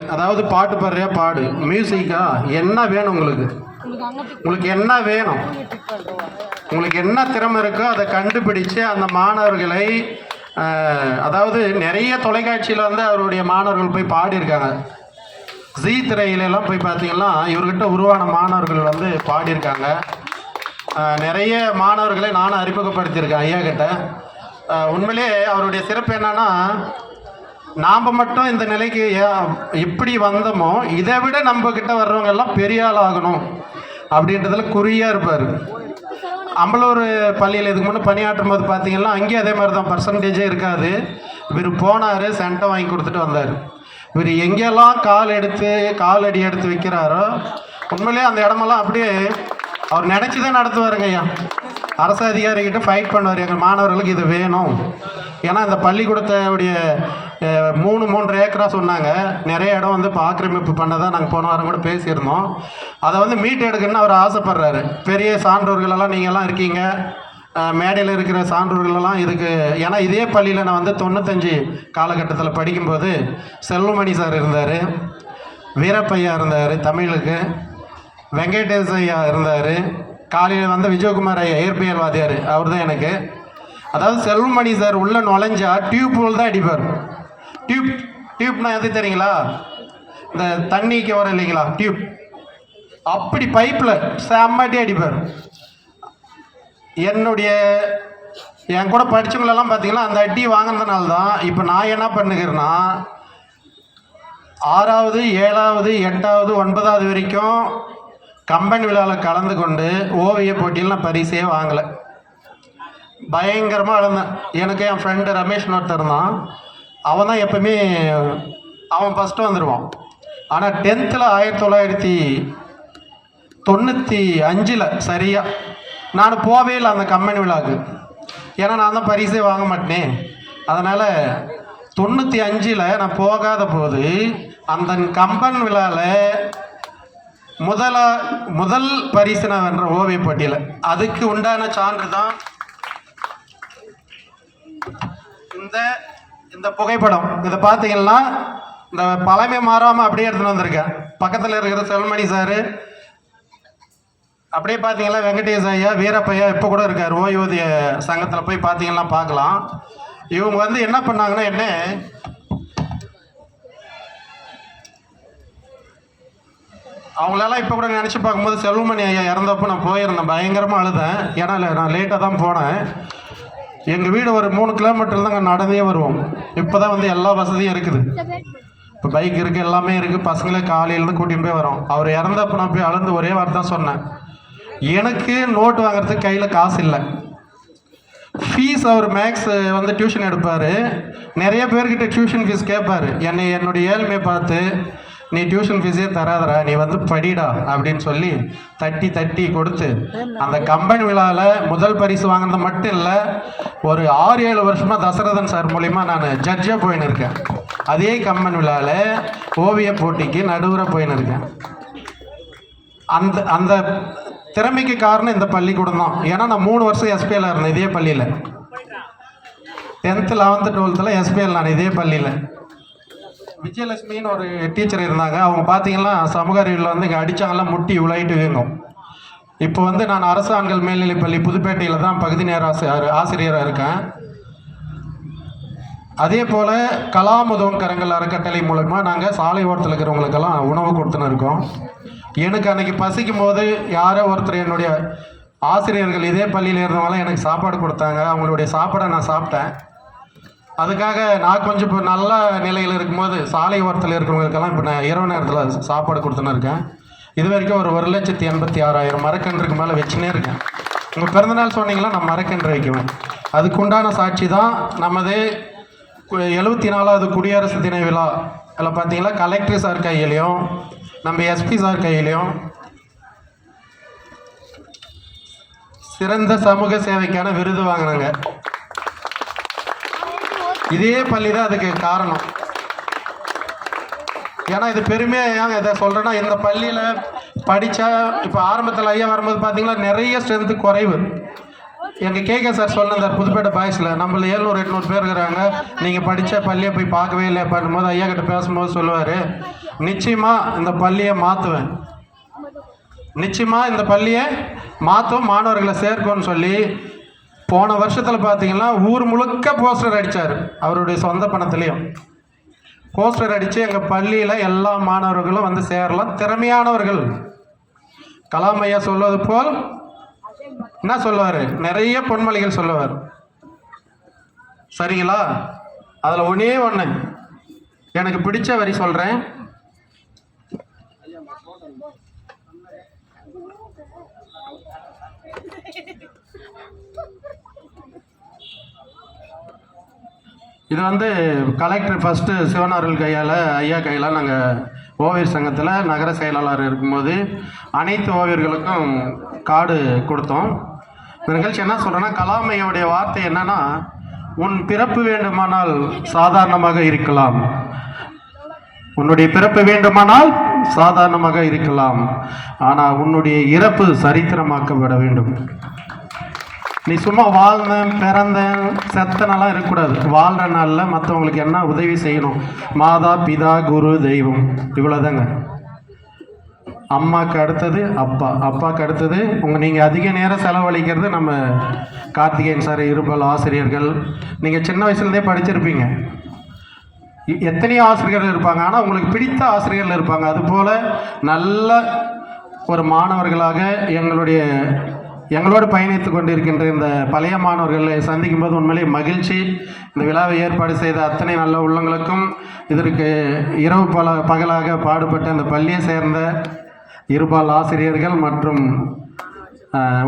அதாவது பாட்டு பாடுறியா? பாடு. மியூசிக்கா என்ன வேணும் உங்களுக்கு? உங்களுக்கு என்ன வேணும்? உங்களுக்கு என்ன திறமை இருக்கோ அதை கண்டுபிடிச்சு அந்த மாணவர்களை அதாவது நிறைய தொலைக்காட்சியில் வந்து அவருடைய மாணவர்கள் போய் பாடியிருக்காங்க. ஜி திரையிலெல்லாம் போய் பார்த்தீங்கன்னா இவர்கிட்ட உருவான மாணவர்கள் வந்து பாடியிருக்காங்க. நிறைய மாணவர்களை நானும் அறிமுகப்படுத்தியிருக்கேன் ஐயா கிட்ட. உண்மையிலே அவருடைய சிறப்பு என்னன்னா நாம் மட்டும் இந்த நிலைக்கு ஏ- எப்படி வந்தோமோ இதை விட நம்ம கிட்ட வர்றவங்க எல்லாம் பெரிய ஆள் ஆகணும் அப்படின்றதுல குறியாக இருப்பார். அம்பலூர் பள்ளியில் இதுக்கு முன்னே பணியாற்றும் போது பார்த்தீங்கன்னா அங்கேயும் அதே மாதிரி தான் பர்சன்டேஜே இருக்காது. இவர் போனார் சென்ட்டை வாங்கி கொடுத்துட்டு வந்தார். இவர் எங்கெல்லாம் கால் எடுத்து கால் அடி எடுத்து வைக்கிறாரோ உண்மையிலே அந்த இடமெல்லாம் அப்படியே அவர் நினச்சி தான் நடத்துவாருங்க ஐயா. அரசு அதிகாரிகிட்ட ஃபைட் பண்ணுவார் எங்கள் மாணவர்களுக்கு இது வேணும். ஏன்னா இந்த பள்ளிக்கூடத்தோடைய மூணு மூன்று ஏக்கரா சொன்னாங்க. நிறைய இடம் வந்து இப்போ ஆக்கிரமிப்பு பண்ணதான் நாங்கள் போன வாரம் கூட பேசியிருந்தோம். அதை வந்து மீட் எடுக்கணும்னு அவர் ஆசைப்படுறாரு. பெரிய சான்றோர்களெல்லாம் நீங்கள்லாம் இருக்கீங்க. மேடையில் இருக்கிற சான்றோர்களெல்லாம் இதுக்கு ஏன்னா இதே பள்ளியில் நான் வந்து தொண்ணூத்தஞ்சு காலகட்டத்தில் படிக்கும்போது செல்வமணி சார் இருந்தார். வீரப்பையா இருந்தார் தமிழுக்கு. வெங்கடேஷ் ஐயா இருந்தார். காலையில் வந்து விஜயகுமார் ஐயா இயற்பியல் வாத்தியார் அவர் தான் எனக்கு. அதாவது செல்வமணி சார் உள்ளே நுழைஞ்சா டியூப் ஹோல் தான் அடிப்பார். டியூப் டியூப்னா எது தெரியுங்களா? இந்த தண்ணிக்கு வரும் இல்லைங்களா? டியூப். அப்படி பைப்பில் செம்மட்டி அடிப்பார். என்னுடைய என் கூட படித்தவங்களெல்லாம் பார்த்தீங்கன்னா அந்த அடி வாங்கினதுனால தான் இப்போ நான் என்ன பண்ணுகிறேன்னா ஆறாவது ஏழாவது எட்டாவது ஒன்பதாவது வரைக்கும் கம்பன் விழாவில் கலந்து கொண்டு ஓவிய போட்டியில் நான் பரிசே வாங்கலை. பயங்கரமாக அழுந்தேன். எனக்கு என் ஃப்ரெண்டு ரமேஷ் ஒருத்தர் தான் அவன் தான் எப்பவுமே அவன் ஃபஸ்ட்டு வந்துடுவான் ஆனால் டென்த்தில் ஆயிரத்தி தொள்ளாயிரத்தி தொண்ணூற்றி அஞ்சில் சரியாக நான் போவே இல்லை அந்த கம்பெனி விழாவுக்கு ஏன்னா நான் தான் பரிசே வாங்க மாட்டேனே. அதனால் தொண்ணூற்றி அஞ்சில் நான் போகாத போது அந்த கம்பன் விழாவில் முதல முதல் பரிசு நான் வென்ற ஓவிய போட்டியில் அதுக்கு உண்டான சான்று தான் இந்த இந்த புகைப்படம் இதை பார்த்தீங்கன்னா இந்த பழமை மாறாமல் அப்படியே எடுத்துன்னு வந்திருக்கேன் பக்கத்தில் இருக்கிற செல்மணி சார் அப்படியே பார்த்தீங்கன்னா வெங்கடேஷ் ஐயா வீரப்பையா இப்போ கூட இருக்கார். ஓய்வூதிய சங்கத்தில் போய் பார்த்தீங்கன்னா பார்க்கலாம். இவங்க வந்து என்ன பண்ணாங்கன்னா என்ன? அவங்களெல்லாம் இப்போ கூட நினச்சி பார்க்கும்போது செல்வமணி ஐயா இறந்தப்போ நான் போயிருந்தேன். பயங்கரமாக அழுதேன். ஏன்னா இல்லை, நான் லேட்டாக தான் போனேன். எங்கள் வீடு ஒரு மூணு கிலோமீட்டர் தாங்க நடந்தே வருவோம். இப்போ தான் வந்து எல்லா வசதியும் இருக்குது. இப்போ பைக் இருக்குது எல்லாமே இருக்குது பசங்களே காலையிலேருந்து கூட்டிகிட்டு போய் வரோம். அவர் இறந்தப்போ நான் போய் அளந்து ஒரே வார்த்தை தான் சொன்னேன். எனக்கு நோட்டு வாங்குறதுக்கு கையில் காசு இல்லை. ஃபீஸ் அவர் மேக்ஸ் வந்து டியூஷன் எடுப்பார். நிறைய பேர்கிட்ட டியூஷன் ஃபீஸ் கேட்பார் என்னை என்னுடைய ஏழ்மையை பார்த்து நீ டியூஷன் ஃபீஸே தராதடா நீ வந்து படிடா அப்படின்னு சொல்லி தட்டி தட்டி கொடுத்து அந்த கம்பெனி விழாவில் முதல் பரிசு வாங்கினது மட்டும் இல்லை ஒரு ஆறு ஏழு வருஷமாக தசரதன் சார் மூலிமா நான் ஜட்ஜாக போயின்னு இருக்கேன். அதே கம்பெனி விழாவில் ஓவிய போட்டிக்கு நடுவர போயின்னு இருக்கேன். அந்த அந்த திறமைக்கு காரணம் இந்த பள்ளிக்கூடம் தான். ஏன்னா நான் மூணு வருஷம் எஸ்பிஎல் இருந்தேன் இதே பள்ளியில். டென்த்து லெவன்த்து டுவெல்த்தில் எஸ்பிஎல் நான் இதே பள்ளியில். விஜயலட்சுமின்னு ஒரு டீச்சர் இருந்தாங்க. அவங்க பார்த்தீங்கன்னா சமூக அறிவியலில் வந்து இங்கே அடித்தாங்கலாம் முட்டி இவ்வளோட்டு வேணும். இப்போ வந்து நான் அரசு ஆண்கள் மேல்நிலைப்பள்ளி புதுப்பேட்டையில் தான் பகுதி நேர ஆசிரியர் ஆசிரியராக இருக்கேன். அதே போல் கலாமுதவன் கரங்கள் அறக்கட்டளை மூலமாக நாங்கள் சாலை ஓரத்தில் இருக்கிறவங்களுக்கெல்லாம் உணவு கொடுத்துன்னு இருக்கோம். எனக்கு அன்றைக்கி பசிக்கும் போது யாரோ ஒருத்தர் என்னுடைய ஆசிரியர்கள் இதே பள்ளியில் இருந்தவங்களாம் எனக்கு சாப்பாடு கொடுத்தாங்க. அவங்களுடைய சாப்பாடை நான் சாப்பிட்டேன். அதுக்காக நான் கொஞ்சம் இப்போ நல்ல நிலையில் இருக்கும்போது சாலை ஓரத்தில் இருக்கிறவங்களுக்கெல்லாம் இப்போ நான் இரவு நேரத்தில் சாப்பாடு கொடுத்துன்னு இருக்கேன். இது வரைக்கும் ஒரு ஒரு லட்சத்தி எண்பத்தி ஆறாயிரம் மரக்கன்றுக்கு மேலே வச்சுனே இருக்கேன். உங்கள் பிறந்தநாள் சொன்னீங்களா நான் மரக்கன்று வைக்குவேன். அதுக்குண்டான சாட்சி தான் நமது எழுபத்தி நாலாவது குடியரசு தின விழா. அதில் பார்த்தீங்கன்னா கலெக்டர் சார் கையிலையும் நம்ம எஸ்பி சார் கையிலையும் சிறந்த சமூக சேவைக்கான விருது வாங்கினாங்க. இதே பள்ளி தான் அதுக்கு காரணம். ஏன்னா இது பெருமையாக ஏன் இதை சொல்கிறேன்னா இந்த பள்ளியில் படித்தா இப்போ ஆரம்பத்தில் ஐயா வரும்போது பார்த்தீங்கன்னா நிறைய ஸ்ட்ரென்த்து குறைவு. எங்கள் கேகே சார் சொன்னார் புதுப்பேட்டை பாய்ஸில் நம்மள ஏழ்நூறு எட்நூறு பேர் இருக்கிறாங்க. நீங்கள் படித்த பள்ளியை போய் பார்க்கவே இல்லை பண்ணும்போது ஐயா கிட்ட பேசும்போது சொல்லுவார் நிச்சயமாக இந்த பள்ளியை மாற்றுவேன் நிச்சயமாக இந்த பள்ளியை மாற்றும் மாணவர்களை சேர்க்கும்னு சொல்லி போன வருஷத்தில் பார்த்தீங்கன்னா ஊர் முழுக்க போஸ்டர் அடித்தார் அவருடைய சொந்த பணத்துலேயும். போஸ்டர் அடித்து எங்கள் பள்ளியில் எல்லா மாணவர்களும் வந்து சேரலாம். திறமையானவர்கள். கலாம் ஐயா சொல்வது போல் என்ன சொல்லுவார்? நிறைய பொன்மொழிகள் சொல்லுவார். சரிங்களா? அதில் ஒன்றே ஒன்று எனக்கு பிடிச்ச வரி சொல்கிறேன் இது வந்து கலெக்டர் ஃபஸ்ட்டு சிவனார்கள் கையால் ஐயா கையில் நாங்கள் ஓவியர் சங்கத்தில் நகர செயலாளர் இருக்கும்போது அனைத்து ஓவியர்களுக்கும் கார்டு கொடுத்தோம். இந்த நிகழ்ச்சி என்ன சொல்கிறேன்னா கலாமையோடைய வார்த்தை என்னன்னா உன் பிறப்பு வேண்டுமானால் சாதாரணமாக இருக்கலாம். உன்னுடைய பிறப்பு வேண்டுமானால் சாதாரணமாக இருக்கலாம். ஆனால் உன்னுடைய இறப்பு சரித்திரமாக்கப்பட வேண்டும். நீ சும்மா வாழ்ந்தேன் பிறந்தேன் செத்தனெல்லாம் இருக்கக்கூடாது. வாழ்கிற நாளில் மற்றவங்களுக்கு என்ன உதவி செய்யணும்? மாதா பிதா குரு தெய்வம். இவ்வளோதாங்க அம்மாவுக்கு அடுத்தது அப்பா. அப்பாவுக்கு அடுத்தது உங்கள் நீங்கள் அதிக நேரம் செலவழிக்கிறது நம்ம கார்த்திகேயன் சார் இருபல் ஆசிரியர்கள். நீங்கள் சின்ன வயசுலேருந்தே படிச்சிருப்பீங்க. எத்தனையோ ஆசிரியர்கள் இருப்பாங்க. ஆனால் உங்களுக்கு பிடித்த ஆசிரியர்கள் இருப்பாங்க. அதுபோல் நல்ல ஒரு மாணவர்களாக எங்களுடைய எங்களோடு பயணித்து கொண்டிருக்கின்ற இந்த பழைய மாணவர்களை சந்திக்கும் போது உண்மையிலே மகிழ்ச்சி. இந்த விழாவை ஏற்பாடு செய்த அத்தனை நல்ல உள்ளங்களுக்கும் இதற்கு இரவு பல பகலாக பாடுபட்ட இந்த பள்ளியை சேர்ந்த இருபால் ஆசிரியர்கள் மற்றும்